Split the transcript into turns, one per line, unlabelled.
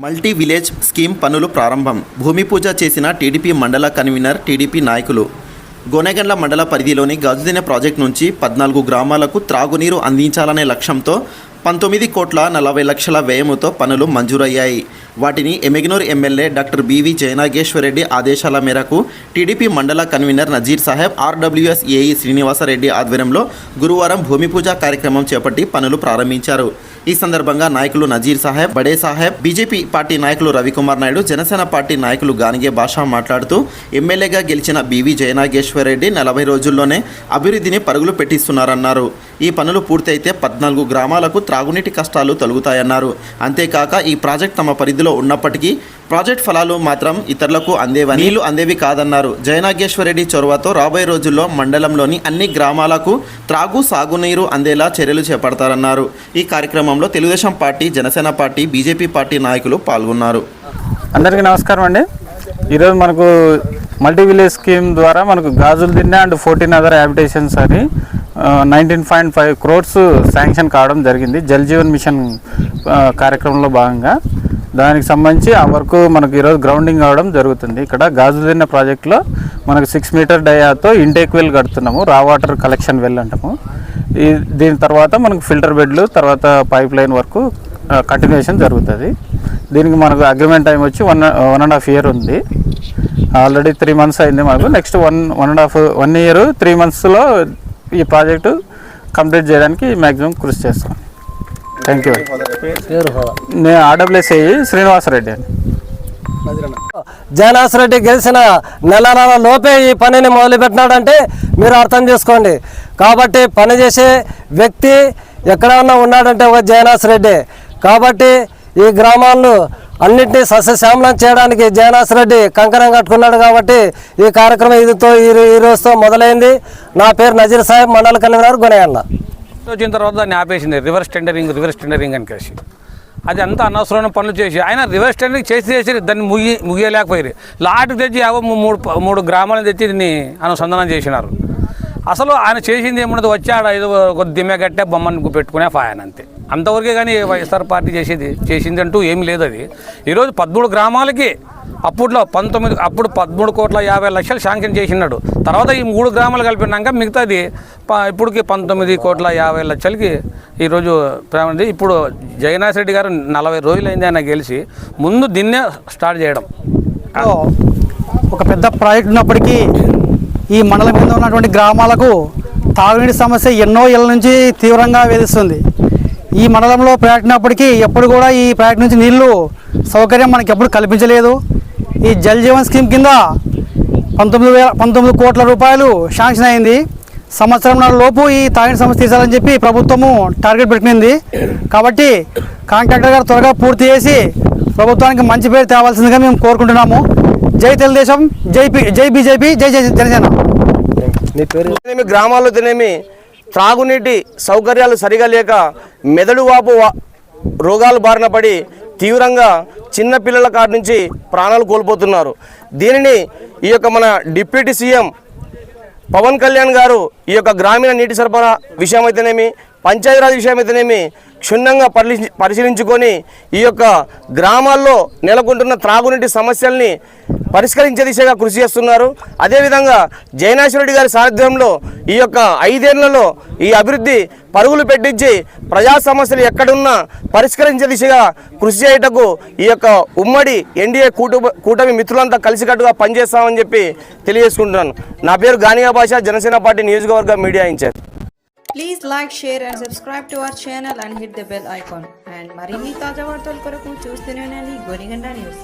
Multi village scheme పనులు ప్రారంభం. భూమి పూజ చేసిన టీడీపీ మండల కన్వీనర్ టీడీపీ నాయకులు. గోనెగండ్ల మండల పరిధిలోని గాజుదిన ప్రాజెక్టు నుంచి పద్నాలుగు గ్రామాలకు త్రాగునీరు అందించాలనే లక్ష్యంతో పంతొమ్మిది కోట్ల నలభై లక్షల వ్యయముతో పనులు మంజూరయ్యాయి. వాటిని Yemmiganur MLA doctor B V Jayanageswara Reddy ఆదేశాల మేరకు టీడీపీ మండల convener Nazeer Saheb RWS AE Srinivasa Reddy ఆధ్వర్యంలో గురువారం భూమి పూజ కార్యక్రమం చేపట్టి పనులు ప్రారంభించారు. ఈ సందర్భంగా నాయకులు నజీర్ సాహెబ్ బడే సాహెబ్ బీజేపీ పార్టీ నాయకులు రవికుమార్ నాయుడు జనసేన పార్టీ నాయకులు గానిగే భాష మాట్లాడుతూ ఎమ్మెల్యేగా గెలిచిన బీవీ జయనాగేశ్వర్ రెడ్డి నలభై రోజుల్లోనే అభివృద్ధిని పరుగులు పెట్టిస్తున్నారన్నారు. ఈ పనులు పూర్తయితే పద్నాలుగు గ్రామాలకు త్రాగునీటి కష్టాలు తొలగుతాయన్నారు. అంతేకాక ఈ ప్రాజెక్ట్ తమ పరిధిలో ఉన్నప్పటికీ ప్రాజెక్ట్ ఫలాలు మాత్రం ఇతరులకు అందేవని నీళ్ళు అందేవి కాదన్నారు. జయనాగేశ్వర రెడ్డి చొరవతో రాబోయే రోజుల్లో మండలంలోని అన్ని గ్రామాలకు త్రాగు సాగునీరు అందేలా చర్యలు చేపడతారన్నారు. ఈ కార్యక్రమంలో Telugu Desam party Janasena party BJP party నాయకులు పాల్గొన్నారు.
అందరికీ నమస్కారం అండి. ఈరోజు మనకు మల్టీ విలేజ్ స్కీమ్ ద్వారా మనకు Gajulu Dinne and fourteen other habitations అని nineteen point five crores sanction కావడం జరిగింది. జల్ జీవన్ మిషన్ కార్యక్రమంలో భాగంగా. దానికి సంబంధించి ఆ వర్క్ మనకు ఈరోజు గ్రౌండింగ్ కావడం జరుగుతుంది. ఇక్కడ గాజులు ప్రాజెక్ట్లో మనకు సిక్స్ మీటర్ డయాతో ఇంటేక్ వెల్ కడుతున్నాము. రా వాటర్ కలెక్షన్ వెల్ అంటాము. ఈ దీని తర్వాత మనకు ఫిల్టర్ బెడ్లు తర్వాత పైప్ లైన్ వరకు కంటిన్యూషన్ జరుగుతుంది. దీనికి మనకు అగ్రిమెంట్ టైం వచ్చి one one and half year ఉంది. ఆల్రెడీ త్రీ మంత్స్ అయింది మనకు next one one and half one year three మంత్స్లో ఈ ప్రాజెక్టు కంప్లీట్ చేయడానికి మ్యాక్సిమం కృషి చేస్తాం. థ్యాంక్ యూ నేను ఆర్డబ్ల్యూఎస్ఐ శ్రీనివాసరెడ్డి అని
జయనాథ్ రెడ్డి గెలిచిన నెల నెల లోపే ఈ పనిని మొదలుపెట్టినాడంటే మీరు అర్థం చేసుకోండి. కాబట్టి పని చేసే వ్యక్తి ఎక్కడన్నా ఉన్నాడంటే ఒక జయనాథ్ రెడ్డి. కాబట్టి ఈ గ్రామాలను అన్నింటినీ సస్యశ్యామలం చేయడానికి జయనాథ్ రెడ్డి కంకణం కట్టుకున్నాడు కాబట్టి ఈ కార్యక్రమం ఇదితో ఈ ఈ రోజుతో మొదలైంది. నా పేరు నజీర్ సాహెబ్ మండల కన్వీనర్ గునయన్న.
వచ్చిన తర్వాత దాన్ని ఆపేసింది. రివర్స్ టెండరింగ్ రివర్స్ టెండరింగ్ అని కలిసి. అది అంతా అనవసరమైన పనులు చేసి ఆయన రివర్స్ టెండరింగ్ చేసి చేసి దాన్ని ముగి ముగియలేకపోయారు. లాట్ తెచ్చి యావో మూడు మూడు గ్రామాలను తెచ్చి దీన్ని అనుసంధానం చేసినారు. అసలు ఆయన చేసింది ఏమున్నది? వచ్చాడు ఐదు ఒక దిమ్మె కట్టే బొమ్మను పెట్టుకునే ఆయన అంతే అంతవరకే కానీ వైఎస్ఆర్ పార్టీ చేసేది చేసింది అంటూ ఏమీ లేదు అది. ఈరోజు పదమూడు గ్రామాలకి అప్పట్లో పంతొమ్మిది అప్పుడు పదమూడు కోట్ల యాభై లక్షలు శాంక్షన్ చేసినాడు తర్వాత ఈ మూడు గ్రామాలు కలిపినాక మిగతాది ప- ఇప్పటికి పంతొమ్మిది కోట్ల యాభై లక్షలకి ఈరోజు ప్రారంభించి ఇప్పుడు జగన్నాథ్ రెడ్డి గారు నలభై రోజులైంది ఆయన గెలిచి ముందు దీన్నే స్టార్ట్ చేయడం.
ఒక పెద్ద ప్రాజెక్ట్ ఉన్నప్పటికీ ఈ మండలం మీద ఉన్నటువంటి గ్రామాలకు తాగునీటి సమస్య ఎన్నో ఏళ్ళ నుంచి తీవ్రంగా వేధిస్తుంది. ఈ మండలంలో ప్రాజెక్ట్ ఉన్నప్పటికీ ఎప్పుడు కూడా ఈ ప్రాజెక్ట్ నుంచి నీళ్ళు సౌకర్యం మనకి ఎప్పుడు కల్పించలేదు. ఈ జల్ జీవన్ స్కీమ్ కింద పంతొమ్మిది వేల పంతొమ్మిది కోట్ల రూపాయలు శాంక్షన్ అయింది. సంవత్సరం లోపు ఈ తాగిన సమస్య తీసాలని చెప్పి ప్రభుత్వము టార్గెట్ పెట్టింది. కాబట్టి కాంట్రాక్టర్ గారు త్వరగా పూర్తి చేసి ప్రభుత్వానికి మంచి పేరు తేవాల్సిందిగా మేము కోరుకుంటున్నాము. జై తెలుగుదేశం జై జై బీజేపీ జై జై జనసేన.
గ్రామాల్లో తినేమి త్రాగునీటి సౌకర్యాలు సరిగా లేక మెదడు వాపు రోగాలు బారిన పడి తీవ్రంగా చిన్న పిల్లల కాడి నుంచి ప్రాణాలు కోల్పోతున్నారు. దీనిని ఈ యొక్క మన డిప్యూటీ సీఎం పవన్ కళ్యాణ్ గారు ఈ యొక్క గ్రామీణ నీటి సరఫరా విషయం అయితేనేమి పంచాయతీరాజ్ విషయం అయితేనేమి క్షుణ్ణంగా పరిశీలించుకొని ఈ యొక్క గ్రామాల్లో నెలకొంటున్న త్రాగునీటి సమస్యల్ని పరిష్కరించే దిశగా కృషి చేస్తున్నారు. అదేవిధంగా జయనాశ్వరెడ్డి గారి సారథ్యంలో ఈ యొక్క ఐదేళ్ళలో ఈ అభివృద్ధి పరుగులు పెట్టించి ప్రజా సమస్యలు ఎక్కడున్నా పరిష్కరించే దిశగా కృషి చేయటకు ఈ యొక్క ఉమ్మడి ఎన్డీఏ కూటమి కూటమి మిత్రులంతా కలిసికట్టుగా పనిచేస్తామని చెప్పి తెలియజేసుకుంటున్నాను. నా పేరు గానియా భాష జనసేన పార్టీ నియోజకవర్గ media incharge.
Please like, share and subscribe to our channel and hit the bell icon. And మరిన్ని తాజా వార్తల కొరకు చూస్తూనే ఉండండి గోరిగండ న్యూస్